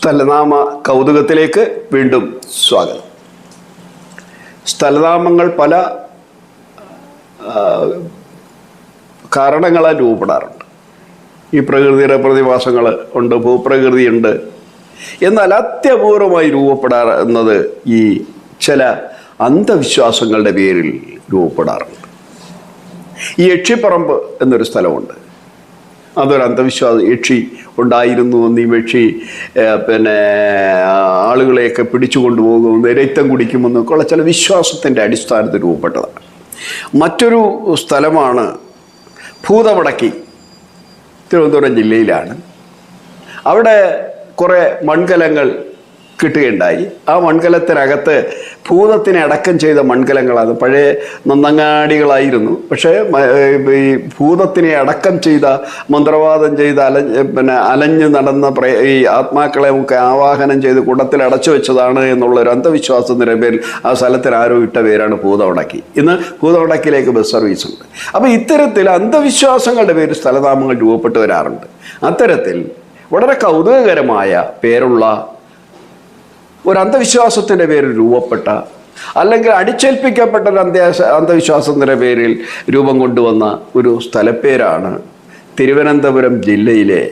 സ്ഥലനാമ കൗതുകത്തിലേക്ക് വീണ്ടും സ്വാഗതം. സ്ഥലനാമങ്ങൾ പല കാരണങ്ങളാൽ രൂപപ്പെടാറുണ്ട്. ഈ പ്രകൃതിയുടെ പ്രതിഭാസങ്ങൾ ഉണ്ട് ഭൂപ്രകൃതിയുണ്ട് എന്നാൽ അത്യപൂർവമായി രൂപപ്പെടാറുന്നത് ഈ ചില അന്ധവിശ്വാസങ്ങളുടെ പേരിൽ രൂപപ്പെടാറുണ്ട്. ഈ യക്ഷിപ്പറമ്പ് എന്നൊരു സ്ഥലമുണ്ട്. അതൊരു അന്ധവിശ്വാസം യക്ഷി ഉണ്ടായിരുന്നു എന്ന് ഈ യക്ഷി പിന്നെ ആളുകളെയൊക്കെ പിടിച്ചു കൊണ്ടുപോകുമെന്ന് രക്തം കുടിക്കുമെന്നൊക്കെ ഉള്ള ചില വിശ്വാസത്തിന്റെ അടിസ്ഥാനത്തിൽ രൂപപ്പെട്ടതാണ്. മറ്റൊരു സ്ഥലമാണ് ഭൂതവടക്കി തിരുവനന്തപുരം ജില്ലയിലാണ്. അവിടെ കുറേ മൺകലങ്ങൾ കിട്ടുകയുണ്ടായി. ആ മൺകലത്തിനകത്ത് ഭൂതത്തിനെ അടക്കം ചെയ്ത മൺകലങ്ങളാണ് പഴയ നന്നങ്ങാടികളായിരുന്നു. പക്ഷേ ഈ ഭൂതത്തിനെ അടക്കം ചെയ്ത മന്ത്രവാദം ചെയ്ത അല പിന്നെ അലഞ്ഞ് നടന്ന ഈ ആത്മാക്കളെ ഒക്കെ ആവാഹനം ചെയ്ത് കുടത്തിൽ അടച്ചു വെച്ചതാണ് എന്നുള്ള ഒരു അന്ധവിശ്വാസത്തിന്റെ പേരിൽ ആ സ്ഥലത്തിന് ആരോ ഇട്ട പേരാണ് ഭൂതവടക്കി. ഇന്ന് ഭൂതവടക്കിലേക്ക് ബസ് സർവീസ് ഉണ്ട്. അപ്പോൾ ഇത്തരത്തിൽ അന്ധവിശ്വാസങ്ങളുടെ പേരിൽ സ്ഥലനാമങ്ങൾ രൂപപ്പെട്ടു വരാറുണ്ട്. അത്തരത്തിൽ വളരെ കൗതുകകരമായ പേരുള്ള ഒരു അന്ധവിശ്വാസത്തിന്റെ പേരിൽ രൂപപ്പെട്ട അല്ലെങ്കിൽ അടിച്ചേൽപ്പിക്കപ്പെട്ട ഒരു അന്ധ അന്ധവിശ്വാസത്തിന്റെ പേരിൽ രൂപം കൊണ്ടുവന്ന ഒരു സ്ഥലപ്പേരാണ് തിരുവനന്തപുരം ജില്ലയിലെ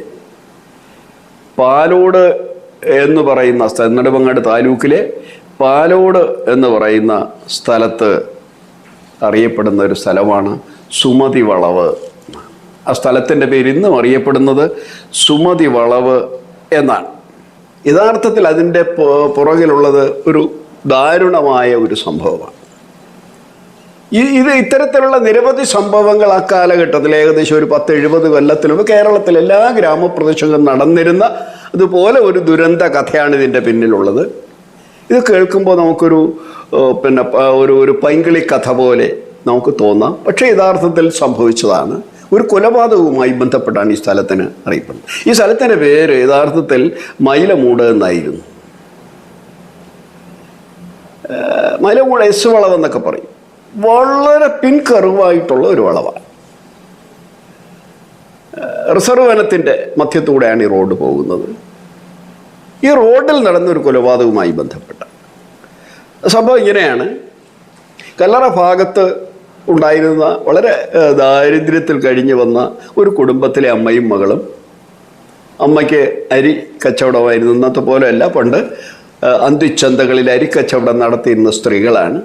പാലോട് എന്ന് പറയുന്ന നെടുമങ്ങാട് താലൂക്കിലെ പാലോട് എന്ന് പറയുന്ന സ്ഥലത്ത് അറിയപ്പെടുന്ന ഒരു സ്ഥലമാണ് സുമതി വളവ്. ആ സ്ഥലത്തിന്റെ പേര് ഇന്നും അറിയപ്പെടുന്നത് സുമതി വളവ് എന്നാണ്. യഥാർത്ഥത്തിൽ അതിന്റെ പുറകിലുള്ളത് ഒരു ദാരുണമായ ഒരു സംഭവമാണ്. ഇത് ഇത്തരത്തിലുള്ള നിരവധി സംഭവങ്ങൾ ആ കാലഘട്ടത്തിൽ ഏകദേശം ഒരു പത്ത് എഴുപത് കൊല്ലത്തിലും കേരളത്തിൽ എല്ലാ ഗ്രാമപ്രദേശങ്ങളും നടന്നിരുന്ന അതുപോലെ ഒരു ദുരന്ത കഥയാണ് ഇതിന്റെ പിന്നിലുള്ളത്. ഇത് കേൾക്കുമ്പോൾ നമുക്കൊരു പിന്നെ ഒരു ഒരു പൈങ്കിളി കഥ പോലെ നമുക്ക് തോന്നാം. പക്ഷേ യഥാർത്ഥത്തിൽ സംഭവിച്ചതാണ്. ഒരു കൊലപാതകവുമായി ബന്ധപ്പെട്ടാണ് ഈ സ്ഥലത്തിന് അറിയപ്പെടുന്നത് ഈ സ്ഥലത്തിന്റെ പേര് യഥാർത്ഥത്തിൽ മൈലമൂട് എന്നായിരുന്നു. മൈലമൂട് എസ് വളവ് എന്നൊക്കെ പറയും. വളരെ പിൻകറിവായിട്ടുള്ള ഒരു വളവാണ്. റിസർവ് വനത്തിന്റെ മധ്യത്തൂടെയാണ് ഈ റോഡ് പോകുന്നത്. ഈ റോഡിൽ നടന്നൊരു കൊലപാതകവുമായി ബന്ധപ്പെട്ട സംഭവം ഇങ്ങനെയാണ്. കല്ലറ ഭാഗത്ത് ഉണ്ടായിരുന്ന വളരെ ദാരിദ്ര്യത്തിൽ കഴിഞ്ഞു വന്ന ഒരു കുടുംബത്തിലെ അമ്മയും മകളും. അമ്മയ്ക്ക് അരി കച്ചവടമായിരുന്നു. ഇന്നത്തെ പോലെയല്ല. പണ്ട് അന്തിച്ചന്തകളിൽ അരി കച്ചവടം നടത്തിയിരുന്ന സ്ത്രീകളാണ്.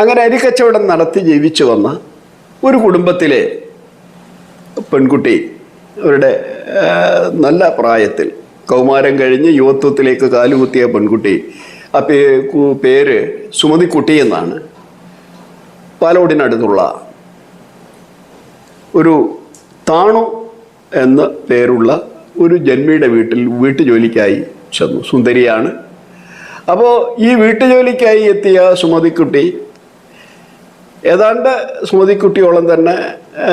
അങ്ങനെ അരി കച്ചവടം നടത്തി ജീവിച്ചു വന്ന ഒരു കുടുംബത്തിലെ പെൺകുട്ടി അവരുടെ നല്ല പ്രായത്തിൽ കൗമാരം കഴിഞ്ഞ് യുവത്വത്തിലേക്ക് കാലുകുത്തിയ പെൺകുട്ടി ആ പേ പേര് സുമതിക്കുട്ടി എന്നാണ്. പാലോടിനടുത്തുള്ള ഒരു താണു എന്ന പേരുള്ള ഒരു ജന്മിയുടെ വീട്ടിൽ വീട്ടുജോലിക്കായി ചെന്നു. സുന്ദരിയാണ്. അപ്പോൾ ഈ വീട്ടുജോലിക്കായി എത്തിയ സുമതിക്കുട്ടി ഏതാണ്ട് സുമതിക്കുട്ടിയോളം തന്നെ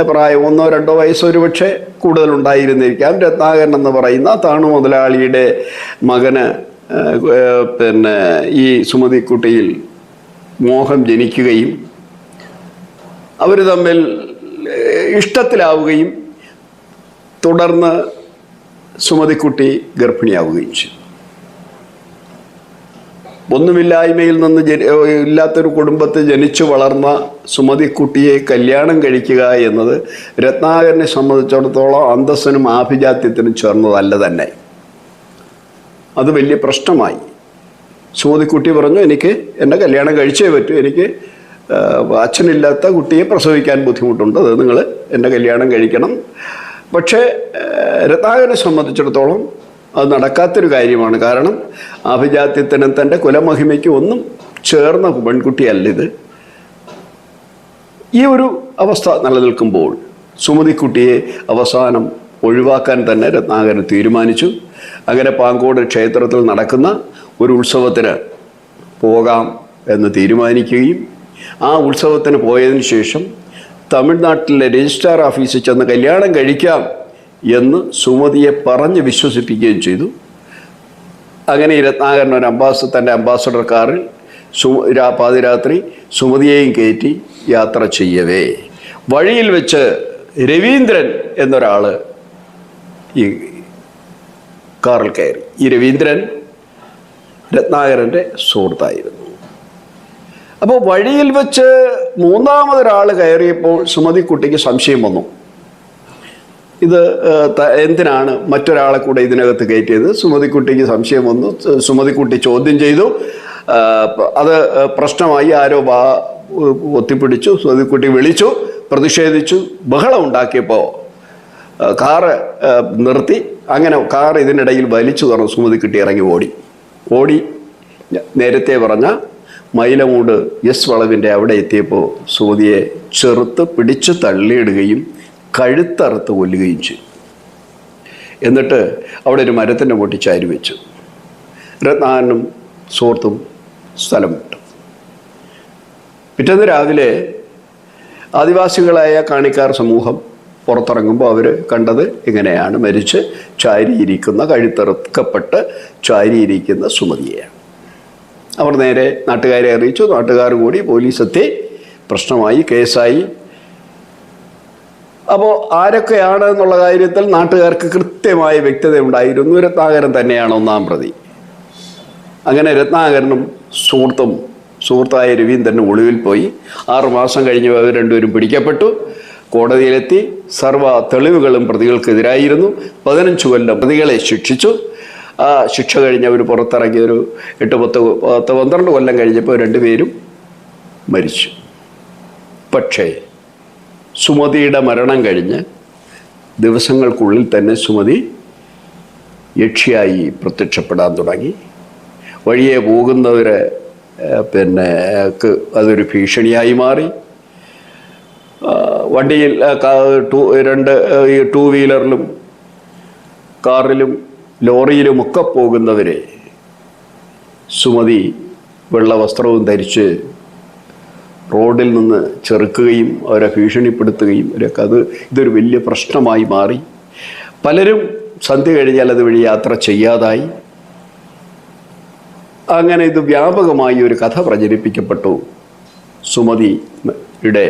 പ്രായം ഒന്നോ രണ്ടോ വയസ്സോ ഒരു പക്ഷേ കൂടുതലുണ്ടായിരുന്നിരിക്കാം. രത്നാകരൻ എന്ന് പറയുന്ന താണു മുതലാളിയുടെ മകന് പിന്നെ ഈ സുമതിക്കുട്ടിയിൽ മോഹം ജനിക്കുകയും അവർ തമ്മിൽ ഇഷ്ടത്തിലാവുകയും തുടർന്ന് സുമതിക്കുട്ടി ഗർഭിണിയാവുകയും ചെയ്തു. ഒന്നുമില്ലായ്മയിൽ നിന്ന് ഇല്ലാത്തൊരു കുടുംബത്തിൽ ജനിച്ചു വളർന്ന സുമതിക്കുട്ടിയെ കല്യാണം കഴിക്കുക എന്നത് രത്നാകരനെ സംബന്ധിച്ചിടത്തോളം അന്തസ്സിനും ആഭിജാത്യത്തിനും ചേർന്നതല്ല തന്നെ. അത് വലിയ പ്രശ്നമായി. സുമതിക്കുട്ടി പറഞ്ഞു എനിക്ക് എന്നെ കല്യാണം കഴിച്ചേ പറ്റൂ. എനിക്ക് അച്ഛനില്ലാത്ത കുട്ടിയെ പ്രസവിക്കാൻ ബുദ്ധിമുട്ടുണ്ട്. അത് നിങ്ങൾ എന്റെ കല്യാണം കഴിക്കണം. പക്ഷേ രത്നാകരനെ സംബന്ധിച്ചിടത്തോളം അത് നടക്കാത്തൊരു കാര്യമാണ്. കാരണം അഭിജാത്യത്തിനും തന്റെ കുലമഹിമയ്ക്ക് ഒന്നും ചേർന്ന പെൺകുട്ടിയല്ല ഇത്. ഈ ഒരു അവസ്ഥ നിലനിൽക്കുമ്പോൾ സുമതിക്കുട്ടിയെ അവസാനം ഒഴിവാക്കാൻ തന്നെ രത്നാകരൻ തീരുമാനിച്ചു. അങ്ങനെ പാങ്കോട് ക്ഷേത്രത്തിൽ നടക്കുന്ന ഒരു ഉത്സവത്തിന് പോകാം എന്ന് തീരുമാനിക്കുകയും ആ ഉത്സവത്തിന് പോയതിന് ശേഷം തമിഴ്നാട്ടിലെ രജിസ്ട്രാർ ഓഫീസിൽ ചെന്ന് കല്യാണം കഴിക്കാം എന്ന് സുമതിയെ പറഞ്ഞ് വിശ്വസിപ്പിക്കുകയും ചെയ്തു. അങ്ങനെ രത്നാകരൻ ഒരു അംബാസ തന്റെ അംബാസഡർ കാറിൽ സു പാതിരാത്രി സുമതിയെയും കയറ്റി യാത്ര ചെയ്യവേ. വഴിയിൽ വെച്ച് രവീന്ദ്രൻ എന്നൊരാൾ ഈ കാറിൽ കയറി. ഈ രവീന്ദ്രൻ രത്നാകരന്റെ സുഹൃത്തായിരുന്നു. അപ്പോൾ വഴിയിൽ വെച്ച് മൂന്നാമതൊരാൾ കയറിയപ്പോൾ സുമതിക്കുട്ടിക്ക് സംശയം വന്നു. ഇത് എന്തിനാണ് മറ്റൊരാളെ കൂടെ ഇതിനകത്ത് കയറ്റിയത്? സുമതിക്കുട്ടിക്ക് സംശയം വന്നു. സുമതി സുമതിക്കുട്ടി ചോദ്യം ചെയ്തു. അത് പ്രശ്നമായി ആരോ വാ ഒത്തിപ്പിടിച്ചു. സുമതിക്കുട്ടി വിളിച്ചു പ്രതിഷേധിച്ചു. ബഹളം ഉണ്ടാക്കിയപ്പോൾ കാറ് നിർത്തി. അങ്ങനെ കാർ ഇതിനിടയിൽ വലിച്ചു തുറന്ന് സുമതി കിട്ടി ഇറങ്ങി ഓടി. ഓടി നേരത്തെ പറഞ്ഞ മൈലമൂട് എസ് വളവിന്റെ അവിടെ എത്തിയപ്പോൾ സുമതിയെ ചെറുത്ത് പിടിച്ചു തള്ളിയിടുകയും കഴുത്തറുത്ത് കൊല്ലുകയും ചെയ്തു. എന്നിട്ട് അവിടെ ഒരു മരത്തിന്റെ പൊട്ടി ചാരി വെച്ചു. രത്നാനും സുഹൃത്തും സ്ഥലം വിട്ടു. പിറ്റേന്ന് രാവിലെ ആദിവാസികളായ കാണിക്കാർ സമൂഹം പുറത്തിറങ്ങുമ്പോൾ അവർ കണ്ടത് ഇങ്ങനെയാണ്. മരിച്ച് ചാരിയിരിക്കുന്ന കഴുത്തിറക്കപ്പെട്ട് ചാരിയിരിക്കുന്ന സുമതിയെയാണ്. അവർ നേരെ നാട്ടുകാരെ അറിയിച്ചു. നാട്ടുകാർ കൂടി പോലീസെത്തി. പ്രശ്നമായി കേസായി. അപ്പോൾ ആരൊക്കെയാണ് എന്നുള്ള കാര്യത്തിൽ നാട്ടുകാർക്ക് കൃത്യമായ വ്യക്തത ഉണ്ടായിരുന്നു. രത്നാകരൻ തന്നെയാണ് ഒന്നാം പ്രതി. അങ്ങനെ രത്നാകരനും സുഹൃത്തും സുഹൃത്തായ രവീന്ദ്രനും ഒളിവിൽ പോയി. ആറുമാസം കഴിഞ്ഞ് അവർ രണ്ടുപേരും പിടിക്കപ്പെട്ടു. കോടതിയിലെത്തി സർവ തെളിവുകളും പ്രതികൾക്കെതിരായിരുന്നു. പതിനഞ്ച് കൊല്ലം പ്രതികളെ ശിക്ഷിച്ചു. ആ ശിക്ഷ കഴിഞ്ഞ് അവർ പുറത്തിറങ്ങി ഒരു എട്ട് പത്ത് പത്ത് പന്ത്രണ്ട് കൊല്ലം കഴിഞ്ഞപ്പോൾ രണ്ടുപേരും മരിച്ചു. പക്ഷേ സുമതിയുടെ മരണം കഴിഞ്ഞ് ദിവസങ്ങൾക്കുള്ളിൽ തന്നെ സുമതി യക്ഷിയായി പ്രത്യക്ഷപ്പെടാൻ തുടങ്ങി. വഴിയെ പോകുന്നവരെ പിന്നെ അതൊരു ഭീഷണിയായി മാറി. വണ്ടിയിൽ ടൂ രണ്ട് ഈ ടൂ വീലറിലും കാറിലും ലോറിയിലുമൊക്കെ പോകുന്നവരെ സുമതി വെള്ള വസ്ത്രവും ധരിച്ച് റോഡിൽ നിന്ന് ചെറുക്കുകയും അവരെ ഭീഷണിപ്പെടുത്തുകയും അവരൊക്കെ അത് ഇതൊരു വലിയ പ്രശ്നമായി മാറി. പലരും സന്ധ്യ കഴിഞ്ഞാൽ അതുവഴി യാത്ര ചെയ്യാതായി. അങ്ങനെ ഇത് വ്യാപകമായി ഒരു കഥ പ്രചരിപ്പിക്കപ്പെട്ടു. സുമതിയുടെ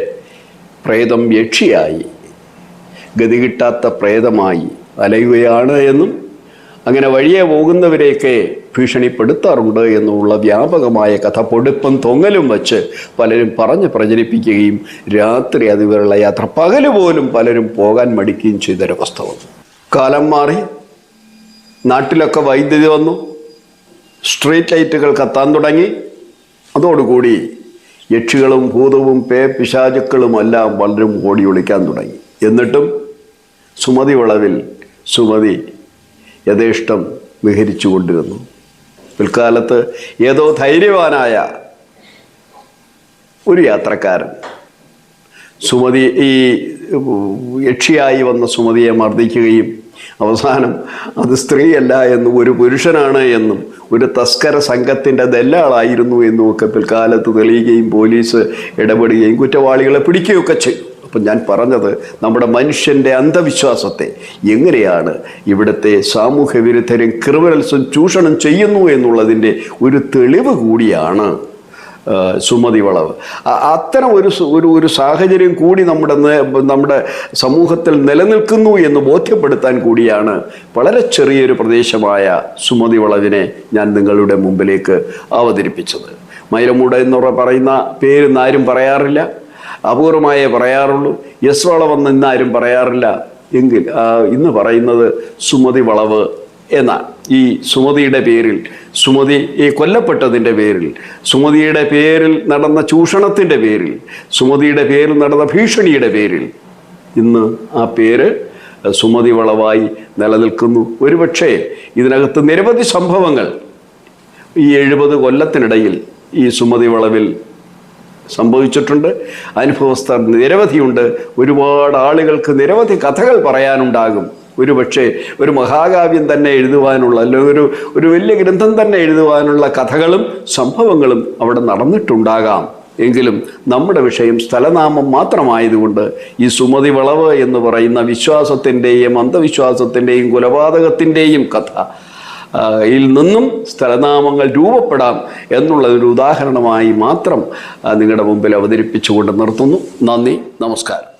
പ്രേതം യക്ഷിയായി. ഗതി കിട്ടാത്ത പ്രേതമായി അലയുകയാണ് എന്നും അങ്ങനെ വഴിയെ പോകുന്നവരെയൊക്കെ ഭീഷണിപ്പെടുത്താറുണ്ട് എന്നുള്ള വ്യാപകമായ കഥ പൊടുപ്പും തൊങ്ങലും വച്ച് പലരും പറഞ്ഞ് പ്രചരിപ്പിക്കുകയും രാത്രി അതുവരെയുള്ള യാത്ര പകൽ പോലും പലരും പോകാൻ മടിക്കുകയും ചെയ്തൊരവസ്ഥ വന്നു കാലം മാറി നാട്ടിലൊക്കെ വൈദ്യുതി വന്നു സ്ട്രീറ്റ് ലൈറ്റുകൾ കത്താൻ തുടങ്ങി. അതോടുകൂടി യക്ഷികളും ഭൂതവും പേ പിശാചുക്കളും എല്ലാം പലരും ഓടി ഒളിക്കാൻ തുടങ്ങി. എന്നിട്ടും സുമതി വളവിൽ സുമതി യഥേഷ്ടം വിഹരിച്ചു കൊണ്ടിരുന്നു. പിൽക്കാലത്ത് ഏതോ ധൈര്യവാനായ ഒരു യാത്രക്കാരൻ സുമതി ഈ യക്ഷിയായി വന്ന സുമതിയെ മർദ്ദിക്കുകയും അവസാനം അത് സ്ത്രീയല്ല എന്നും ഒരു പുരുഷനാണ് എന്നും ഒരു തസ്കര സംഘത്തിന്റെ ദല്ലാളായിരുന്നു എന്നും ഒക്കെ പിൽക്കാലത്ത് തെളിയുകയും പോലീസ് ഇടപെടുകയും കുറ്റവാളികളെ പിടിക്കുകയൊക്കെ ചെയ്തു. അപ്പം ഞാൻ പറഞ്ഞത് നമ്മുടെ മനുഷ്യന്റെ അന്ധവിശ്വാസത്തെ എങ്ങനെയാണ് ഇവിടുത്തെ സാമൂഹ്യ വിരുദ്ധരും ക്രിമിനൽസും ചൂഷണം ചെയ്യുന്നു എന്നുള്ളതിന്റെ ഒരു തെളിവ് കൂടിയാണ് സുമതി വളവ്. അത്തരം ഒരു ഒരു ഒരു സാഹചര്യം കൂടി നമ്മുടെ നമ്മുടെ സമൂഹത്തിൽ നിലനിൽക്കുന്നു എന്ന് ബോധ്യപ്പെടുത്താൻ കൂടിയാണ് വളരെ ചെറിയൊരു പ്രദേശമായ സുമതി വളവിനെ ഞാൻ നിങ്ങളുടെ മുമ്പിലേക്ക് അവതരിപ്പിച്ചത്. മൈലമൂട എന്ന് പറയുന്ന പേര് ഇന്നാരും പറയാറില്ല. അപൂർവമായേ പറയാറുള്ളൂ. യെസ് വളവെന്ന് ഇന്നാരും പറയാറില്ല. എങ്കിൽ ഇന്ന് പറയുന്നത് സുമതി വളവ് എന്നാണ്. ഈ സുമതിയുടെ പേരിൽ സുമതി ഈ കൊല്ലപ്പെട്ടതിന്റെ പേരിൽ സുമതിയുടെ പേരിൽ നടന്ന ചൂഷണത്തിന്റെ പേരിൽ സുമതിയുടെ പേരിൽ നടന്ന ഭീഷണിയുടെ പേരിൽ ഇന്ന് ആ പേര് സുമതി വളവായി നിലനിൽക്കുന്നു. ഒരുപക്ഷേ ഇതിനകത്ത് നിരവധി സംഭവങ്ങൾ ഈ എഴുപത് കൊല്ലത്തിനിടയിൽ ഈ സുമതി വളവിൽ സംഭവിച്ചിട്ടുണ്ട്. അനുഭവസ്ഥർ നിരവധിയുണ്ട്. ഒരുപാട് ആളുകൾക്ക് നിരവധി കഥകൾ പറയാനുണ്ടാകും. ഒരു പക്ഷേ ഒരു മഹാകാവ്യം തന്നെ എഴുതുവാനുള്ള അല്ലെങ്കിൽ ഒരു ഒരു വലിയ ഗ്രന്ഥം തന്നെ എഴുതുവാനുള്ള കഥകളും സംഭവങ്ങളും അവിടെ നടന്നിട്ടുണ്ടാകാം. എങ്കിലും നമ്മുടെ വിഷയം സ്ഥലനാമം മാത്രമായതുകൊണ്ട് ഈ സുമതി വളവ് എന്ന് പറയുന്ന വിശ്വാസത്തിന്റെയും അന്ധവിശ്വാസത്തിന്റെയും കൊലപാതകത്തിന്റെയും കഥ യിൽ നിന്നും സ്ഥലനാമങ്ങൾ രൂപപ്പെടാം എന്നുള്ളതൊരു ഉദാഹരണമായി മാത്രം നിങ്ങളുടെ മുമ്പിൽ അവതരിപ്പിച്ചുകൊണ്ട് നിർത്തുന്നു. നന്ദി നമസ്കാരം.